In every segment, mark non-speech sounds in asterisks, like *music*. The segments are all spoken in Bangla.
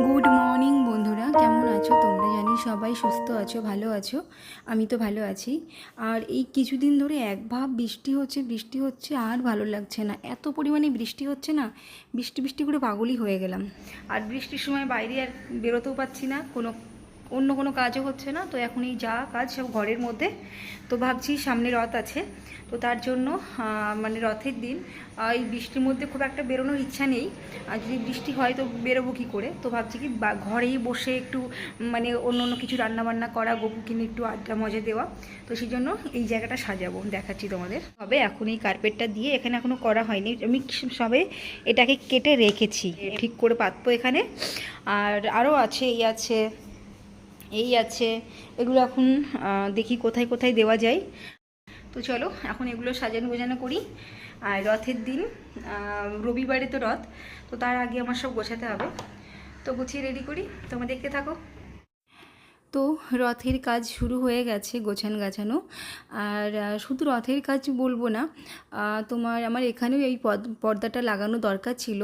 গুড মর্নিং বন্ধুরা। কেমন আছো? তোমরা জানি সবাই সুস্থ আছো, ভালো আছো। আমি তো ভালো আছি। আর এই কিছুদিন ধরে এক ভাব বৃষ্টি হচ্ছে বৃষ্টি হচ্ছে, আর ভালো লাগছে না। এত পরিমাণে বৃষ্টি হচ্ছে না, বৃষ্টি বৃষ্টি করে পাগলই হয়ে গেলাম। আর বৃষ্টির সময় বাইরে আর বেরোতেও পাচ্ছি না। কোনো অন্য কোনো কাজও হচ্ছে না, তো এখন এই যা কাজ সব ঘরের মধ্যে। তো ভাবছি সামনে রথ আছে, তো তার জন্য মানে রথের দিন এই বৃষ্টির মধ্যে খুব একটা বেরোনোর ইচ্ছা নেই। আর যদি বৃষ্টি হয় তো বেরোবো কী করে? তো ভাবছি কি ঘরেই বসে একটু মানে অন্য অন্য কিছু রান্নাবান্না করা গপু কিনে একটু আড্ডা মজা দেওয়া, তো সেই জন্য এই জায়গাটা সাজাবো, দেখাচ্ছি তোমাদের। তবে এখন এই কার্পেটটা দিয়ে এখানে এখনও করা হয়নি, আমি সবে এটাকে কেটে রেখেছি, ঠিক করে পাতবো এখানে। আর আরও আছে, এই আছে এই আছে। এগুলো এখন দেখি কোথায় কোথায় দেওয়া যায়। তো চলো, এখন এগুলো সাজানো গোজানো করি। আর রথের দিন রবিবারে তো রথ, তো তার আগে আমার সব গোছাতে হবে। তো গুছিয়ে রেডি করি। তোমরা দেখতে থাকো। তো রথের কাজ শুরু হয়ে গেছে গোছান গাছানো। আর শুধু রথের কাজ বলব না তোমার আমার এখানেও এই পর্দাটা লাগানো দরকার ছিল।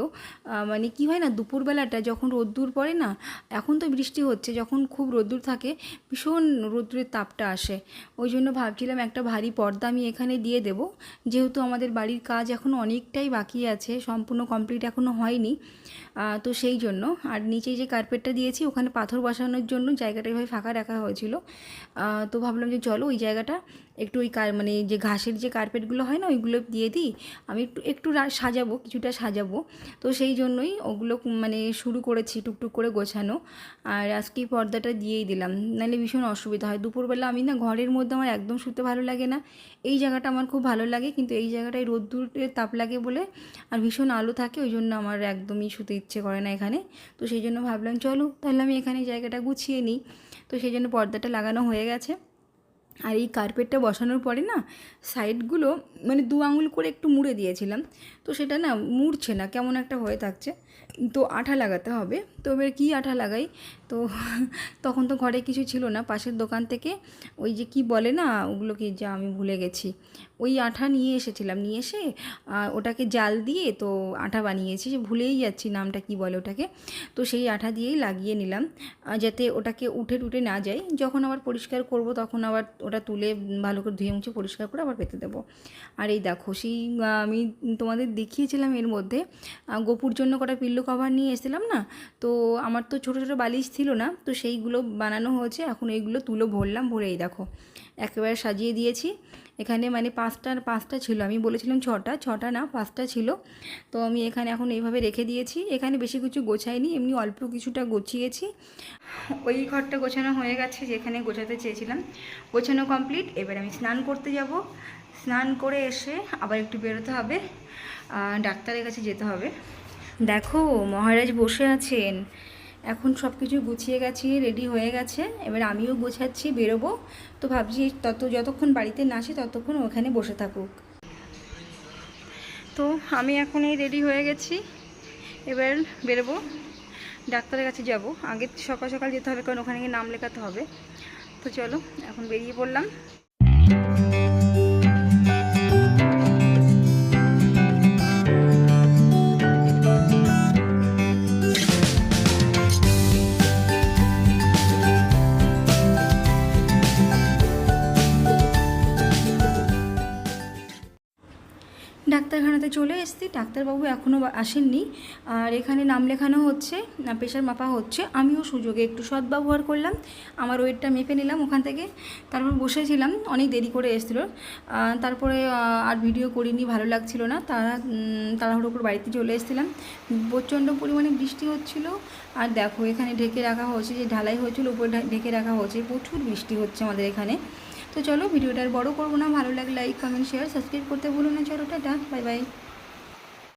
মানে কি হয় না, দুপুরবেলাটা যখন রোদ্দুর পড়ে না, এখন তো বৃষ্টি হচ্ছে, যখন খুব রোদ্দুর থাকে, ভীষণ রোদ্দুরের তাপটা আসে। ওই জন্য ভাবছিলাম একটা ভারী পর্দা আমি এখানে দিয়ে দেব। যেহেতু আমাদের বাড়ির কাজ এখন অনেকটাই বাকি আছে, সম্পূর্ণ কমপ্লিট এখনও হয়নি তো সেই জন্য। আর নিচে যে কার্পেটটা দিয়েছি, ওখানে পাথর বসানোর জন্য জায়গাটা এভাবে ফাঁকা রাখা হয়েছিল। তো ভাবলাম যে চলো ওই জায়গাটা একটু ওই কার মানে যে ঘাসের যে কার্পেটগুলো হয় না, ওইগুলো দিয়ে দিই। আমি একটু একটু সাজাবো, কিছুটা সাজাবো। তো সেই জন্যই ওগুলো মানে শুরু করেছি টুকটুক করে গোছানো। আর আজকে পর্দাটা দিয়েই দিলাম। নাহলে ভীষণ অসুবিধা হয়। দুপুরবেলা আমি না ঘরের মধ্যে আমার একদম শুতে ভালো লাগে না। এই জায়গাটা আমার খুব ভালো লাগে, কিন্তু এই জায়গাটায় রোদ্দুরের তাপ লাগে বলে আর ভীষণ আলো থাকে, ওই জন্য আমার একদমই শুতে ইচ্ছে করে না এখানে। তো সেই জন্য ভাবলাম, চলো তাহলে আমি এখানে জায়গাটা গুছিয়ে নিই। তো সেই জন্য পর্দাটা লাগানো হয়ে গেছে। আর এই কার্পেটটা বসানোর পরে না, সাইডগুলো মানে দু আঙুল করে একটু মুড়ে দিয়েছিলাম। তো সেটা না মুড়ছে না, কেমন একটা হয়ে থাকছে। তো আঠা লাগাতে হবে। তো এবার কী আঠা লাগাই? তো *laughs* তখন তো ঘরে কিছু ছিল না। পাশের দোকান থেকে ওই যে কি বলে না, ওগুলো কি যা আমি ভুলে গেছি। ওই আঠা নিয়ে এসেছিলাম। নিয়ে এসে ওটাকে জাল দিয়ে তো আঠা বানিয়েছি। যে ভুলেই যাচ্ছি নামটা কি বলে ওটাকে। তো সেই আঠা দিয়েই লাগিয়ে নিলাম। যাতে ওটাকে উঠে টুটে না যায়। যখন আবার পরিষ্কার করব, তখন আবার ওটা তুলে ভালো করে ধুয়ে মুছে পরিষ্কার করে আবার পেতে দেবো। আর এই দেখো, সেই আমি তোমাদের দেখিয়েছিলাম এর মধ্যে। গোপুর জন্য কটা পিল্লো কভার নিয়ে এসেছিলাম না, তো আমার তো ছোটো ছোটো বালিশ ছিল না, তো সেইগুলো বানানো হয়েছে, এখন এইগুলো তুলো ভরলাম, ভরে এই দেখো, একেবারে সাজিয়ে দিয়েছি, এখানে মানে পাঁচটার পাঁচটা ছিল, আমি বলেছিলাম ছটা ছটা না, পাঁচটা ছিল, তো আমি এখানে এখন এইভাবে রেখে দিয়েছি, এখানে বেশি কিছু গোছাইনি, এমনি অল্প কিছুটা গোছিয়েছি, ওই ঘরটা গোছানো হয়ে গেছে, যেখানে গোছাতে চেয়েছিলাম, গোছানো কমপ্লিট এবার আমি স্নান করতে যাব, স্নান করে এসে আবার একটু বেরোতে হবে ডাক্তারের কাছে যেতে হবে দেখো, মহারাজ বসে আছেন। এখন সব কিছু গুছিয়ে গেছি রেডি হয়ে গেছে। এবার আমিও গোছাচ্ছি, বেরোবো। তো ভাবছি তত যতক্ষণ বাড়িতে না আসে, ততক্ষণ ওখানে বসে থাকুক। তো আমি এখন এই রেডি হয়ে গেছি। এবার বেরোবো। ডাক্তারের কাছে যাব। আগে সকাল সকাল যেতে হবে, কারণ ওখানে গিয়ে নাম লেখাতে হবে। তো চলো, এখন বেরিয়ে পড়লাম। ডাক্তারখানাতে চলে এসেছি। ডাক্তারবাবু এখনও আসেননি। আর এখানে নাম লেখানো হচ্ছে প্রেশার মাপা হচ্ছে। আমিও সুযোগে একটু সদ্ব্যবহার করলাম। আমার ওয়েটটা মেপে নিলাম ওখান থেকে। তারপর বসেছিলাম, অনেক দেরি করে এসেছিল। তারপরে আর ভিডিও করিনি, ভালো লাগছিল না। তারা তাড়াহুড়ো করে বাড়িতে চলে এসেছিলাম। প্রচণ্ড পরিমাণে বৃষ্টি হচ্ছিল। আর দেখো, এখানে ঢেকে রাখা হয়েছে যে, ঢালাই হয়েছিল, উপরে ঢেকে রাখা হয়েছে। প্রচুর বৃষ্টি হচ্ছে আমাদের এখানে। তো চলো ভিডিওটা আর বড়ো করব না। ভালো লাগলে লাইক কমেন্ট শেয়ার সাবস্ক্রাইব করতে ভুলো না। চলো, টাটা বাই বাই